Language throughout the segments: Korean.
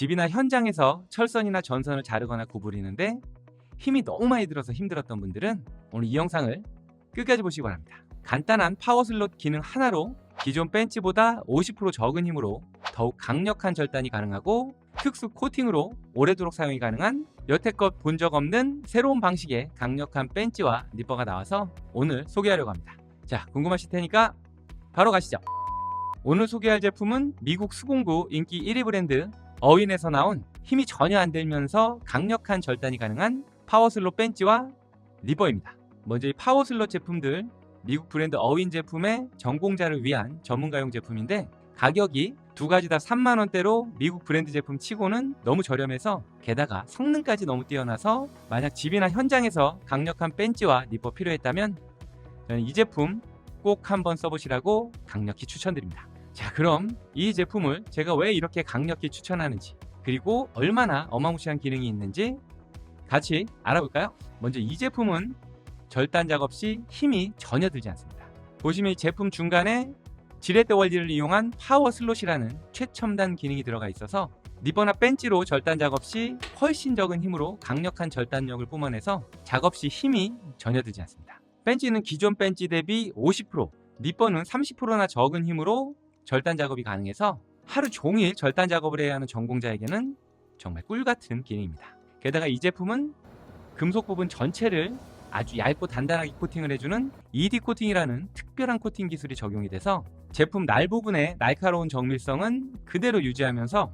집이나 현장에서 철선이나 전선을 자르거나 구부리는데 힘이 너무 많이 들어서 힘들었던 분들은 오늘 이 영상을 끝까지 보시기 바랍니다. 간단한 파워 슬롯 기능 하나로 기존 벤치보다 50% 적은 힘으로 더욱 강력한 절단이 가능하고 특수 코팅으로 오래도록 사용이 가능한 여태껏 본 적 없는 새로운 방식의 강력한 벤치와 니퍼가 나와서 오늘 소개하려고 합니다. 자, 궁금하실 테니까 바로 가시죠. 오늘 소개할 제품은 미국 수공구 인기 1위 브랜드 어윈에서 나온 힘이 전혀 안 들면서 강력한 절단이 가능한 파워슬롯 벤치와 리버입니다. 먼저 이 파워슬롯 제품들 미국 브랜드 어윈 제품의 전공자를 위한 전문가용 제품인데 가격이 두 가지 다 3만 원대로 미국 브랜드 제품 치고는 너무 저렴해서 게다가 성능까지 너무 뛰어나서 만약 집이나 현장에서 강력한 벤치와 니퍼 필요했다면 저는 이 제품 꼭 한번 써보시라고 강력히 추천드립니다. 자 그럼 이 제품을 제가 왜 이렇게 강력히 추천하는지 그리고 얼마나 어마무시한 기능이 있는지 같이 알아볼까요? 먼저 이 제품은 절단 작업 시 힘이 전혀 들지 않습니다. 보시면 이 제품 중간에 지렛대 원리를 이용한 파워 슬롯이라는 최첨단 기능이 들어가 있어서 니버나 벤치로 절단 작업 시 훨씬 적은 힘으로 강력한 절단력을 뿜어내서 작업 시 힘이 전혀 들지 않습니다. 벤치는 기존 벤치 대비 50%, 니버는 30%나 적은 힘으로 절단 작업이 가능해서 하루 종일 절단 작업을 해야 하는 전공자에게는 정말 꿀 같은 기능입니다. 게다가 이 제품은 금속 부분 전체를 아주 얇고 단단하게 코팅을 해주는 ED 코팅이라는 특별한 코팅 기술이 적용이 돼서 제품 날 부분의 날카로운 정밀성은 그대로 유지하면서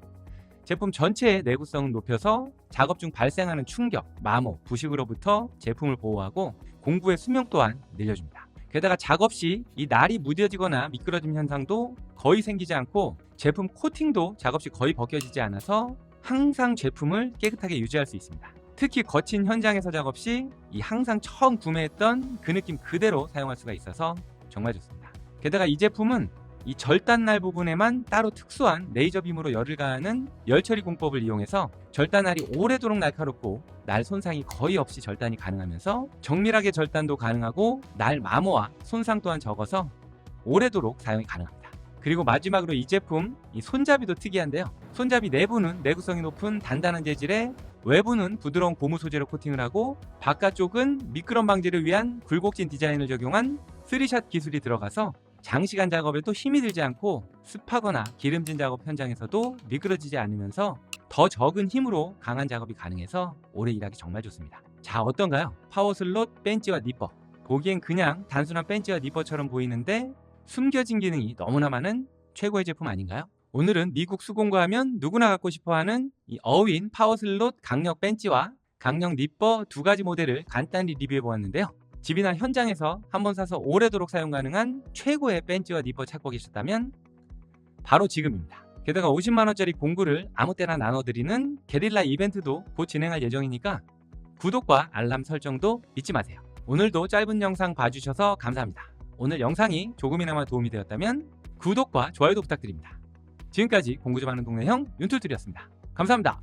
제품 전체의 내구성을 높여서 작업 중 발생하는 충격, 마모, 부식으로부터 제품을 보호하고 공구의 수명 또한 늘려줍니다. 게다가 작업 시 이 날이 무뎌지거나 미끄러짐 현상도 거의 생기지 않고 제품 코팅도 작업 시 거의 벗겨지지 않아서 항상 제품을 깨끗하게 유지할 수 있습니다. 특히 거친 현장에서 작업 시 이 항상 처음 구매했던 그 느낌 그대로 사용할 수가 있어서 정말 좋습니다. 게다가 이 제품은 이 절단날 부분에만 따로 특수한 레이저 빔으로 열을 가하는 열 처리 공법을 이용해서 절단날이 오래도록 날카롭고 날 손상이 거의 없이 절단이 가능하면서 정밀하게 절단도 가능하고 날 마모와 손상 또한 적어서 오래도록 사용이 가능합니다. 그리고 마지막으로 이 제품 이 손잡이도 특이한데요. 손잡이 내부는 내구성이 높은 단단한 재질에 외부는 부드러운 고무 소재로 코팅을 하고 바깥쪽은 미끄럼 방지를 위한 굴곡진 디자인을 적용한 3샷 기술이 들어가서 장시간 작업에도 힘이 들지 않고 습하거나 기름진 작업 현장에서도 미끄러지지 않으면서 더 적은 힘으로 강한 작업이 가능해서 오래 일하기 정말 좋습니다. 자 어떤가요? 파워슬롯 벤치와 니퍼 보기엔 그냥 단순한 벤치와 니퍼처럼 보이는데 숨겨진 기능이 너무나 많은 최고의 제품 아닌가요? 오늘은 미국 수공구 하면 누구나 갖고 싶어하는 이 어윈 파워슬롯 강력 벤치와 강력 니퍼 두 가지 모델을 간단히 리뷰해 보았는데요. 집이나 현장에서 한 번 사서 오래도록 사용 가능한 최고의 벤치와 니퍼 찾고 계셨다면 바로 지금입니다. 게다가 50만원짜리 공구를 아무 때나 나눠드리는 게릴라 이벤트도 곧 진행할 예정이니까 구독과 알람 설정도 잊지 마세요. 오늘도 짧은 영상 봐주셔서 감사합니다. 오늘 영상이 조금이나마 도움이 되었다면 구독과 좋아요도 부탁드립니다. 지금까지 공부 좀 하는 동네 형 윤툴툴이었습니다. 감사합니다.